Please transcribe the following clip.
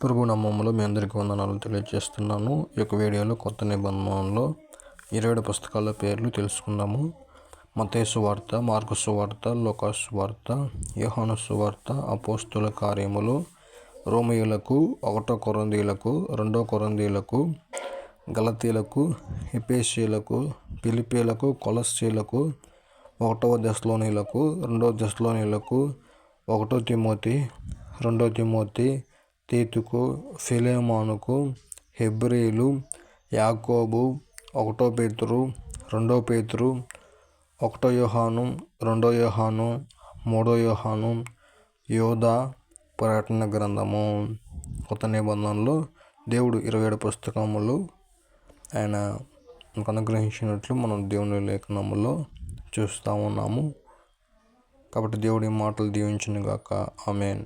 ప్రభు నామంలో మీ అందరికీ వందనాలు తెలియజేస్తున్నాను. ఈ యొక్క వీడియోలో కొత్త నిబంధనలో ఇరవై పుస్తకాల పేర్లు తెలుసుకుందాము. మతేసు వార్త మార్కుసు వార్త లోకాసు వార్త యోహానుసు వార్త అపోస్తుల కార్యములు రోమియులకు ఒకటో కొరందీలకు రెండో కొరందీలకు గలతీలకు హిపేషీలకు పిలిపీలకు కొలస్సీలకు ఒకటవ దశలోనిలకు రెండవ దశలోనిలకు ఒకటో తిమోతి రెండో తిమోతి తీతుకు ఫిలేమానుకు హెబ్రీలు యాకోబు ఒకటో పేతురు రెండో పేతురు ఒకటో యోహాను రెండో యోహాను మూడో యోహాను యోధ పర్యటన గ్రంథము. కొత్త నిబంధనలో దేవుడు ఇరవై ఏడు పుస్తకములు ఆయన మనకు అనుగ్రహించినట్లు మనం దేవుని లేఖనములో చూస్తూ ఉన్నాము. కాబట్టి దేవుడి మాటలు దీవించిన గాక ఆమెన్.